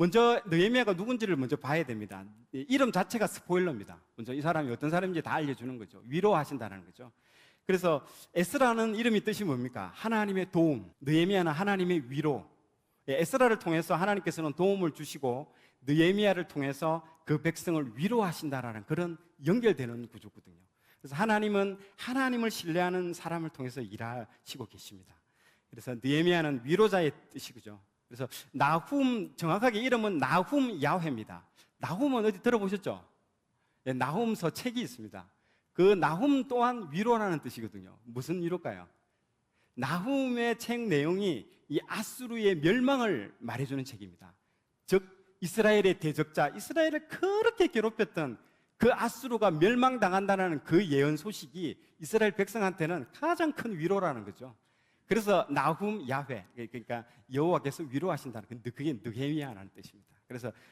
먼저 느헤미야가 누군지를 먼저 봐야 됩니다. 이 이름 자체가 스포일러입니다. 먼저 이 사람이 어떤 사람인지 다 알려주는 거죠. 위로하신다는 거죠. 그래서 에스라는 이름이 뜻이 뭡니까? 하나님의 도움. 느헤미야는 하나님의 위로. 예, 에스라를 통해서 하나님께서는 도움을 주시고 느헤미야를 통해서 그 백성을 위로하신다라는 그런 연결되는 구조거든요. 그래서 하나님은 하나님을 신뢰하는 사람을 통해서 일하시고 계십니다. 그래서 느헤미야는 위로자의 뜻이죠. 그래서 나훔 정확하게 이름은 나훔 야훼입니다. 나훔은 어디 들어보셨죠? 예, 나훔서 책이 있습니다. 그 나훔 또한 위로라는 뜻이거든요. 무슨 위로일까요? 나훔의 책 내용이 이 아수르의 멸망을 말해주는 책입니다. 즉 이스라엘의 대적자, 이스라엘을 그렇게 괴롭혔던 그 아수르가 멸망당한다는 그 예언 소식이 이스라엘 백성한테는 가장 큰 위로라는 거죠. 그래서 나훔 야훼 그러니까 여호와께서 위로하신다는 그 그게 느헤미야라는 뜻입니다. 그래서